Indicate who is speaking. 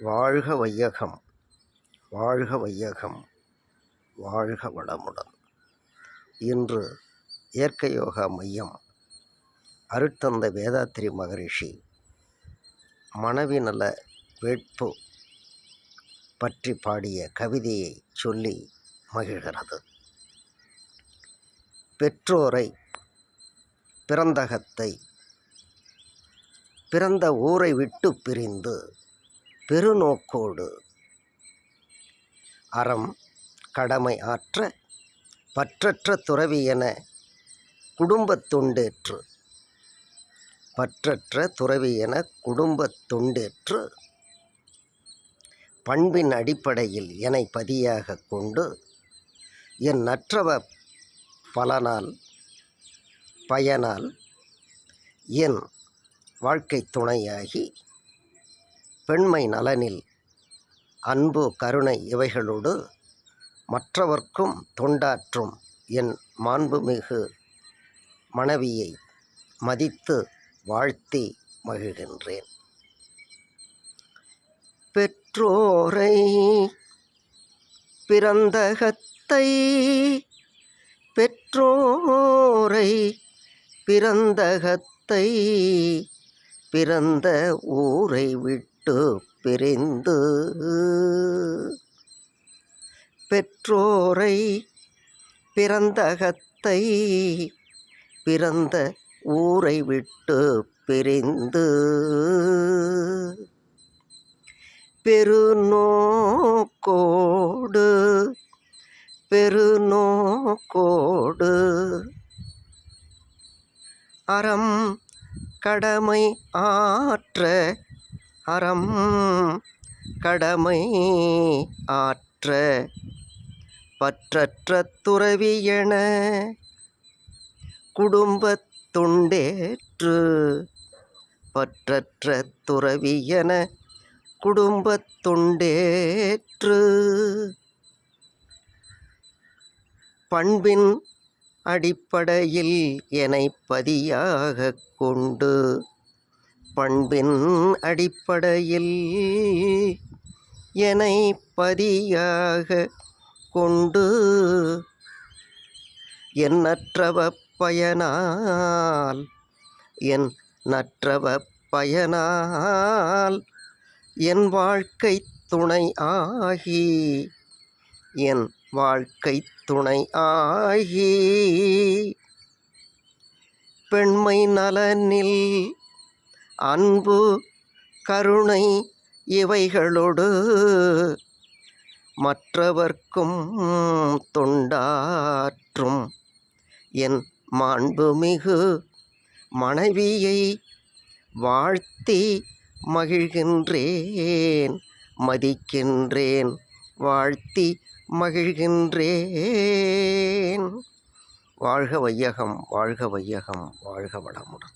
Speaker 1: வாழ்க வையகம் வாழ்க வையகம் வாழ்க வளமுடன். இன்று இயற்கை யோகா மையம் அருட்தந்தை வேதாத்திரி மகரிஷி மனவிநல வேட்பு பற்றி பாடிய கவிதையை சொல்லி மகிழ்கிறது. பெற்றோரை பிறந்தகத்தை பிறந்த ஊரை விட்டு பிரிந்து பெருநோக்கோடு. அறம் கடமை ஆற்ற பற்றற்ற துறவி என குடும்பத் தொண்டேற்று. பற்றற்ற துறவி என குடும்பத் தொண்டேற்று. பண்பின் அடிப்படையில் என்னை பதியாக கொண்டு என் நற்றவ பலனால் பயனால் என் வாழ்க்கை துணையாகி பெண்மை நலனில் அன்பு கருணை இவைகளோடு மற்றவர்க்கும் தொண்டாற்றும் என் மாண்புமிகு மனைவியை மதித்து வாழ்த்தி மகிழ்கின்றேன். பெற்றோரை பிறந்தகத்தை பெற்றோரை பிறந்தகத்தை பிறந்த ஊரை விட்டு விட்டு பிரிந்து பெற்றோரை பிறந்தகத்தை பிறந்த ஊரை விட்டு பிரிந்து பெருநோக்கோடு பெருநோக்கோடு அறம் கடமை ஆற்ற அறம் கடமை ஆற்ற பற்றற்ற துறவியன குடும்பத் துண்டேற்று பற்றற்ற துறவியன குடும்பத்துண்டேற்று குடும்பத் பண்பின் அடிப்படையில் என்னை பதியாக கொண்டு பண்பின் அடிப்படையில் என்னை பதியாக கொண்டு எண்ணற்றவ பயனால் என் நற்றவ பயனால் என் வாழ்க்கை துணை ஆகி என் வாழ்க்கை துணை ஆகி பெண்மை நலனில் அன்பு கருணை இவைகளோடு மற்றவர்க்கும் தொண்டாற்றும். என் மாண்புமிகு மனைவியை வாழ்த்தி மகிழ்கின்றேன் மதிக்கின்றேன் வாழ்த்தி மகிழ்கின்றேன். வாழ்க வையகம் வாழ்க வையகம் வாழ்க வளமுடன்.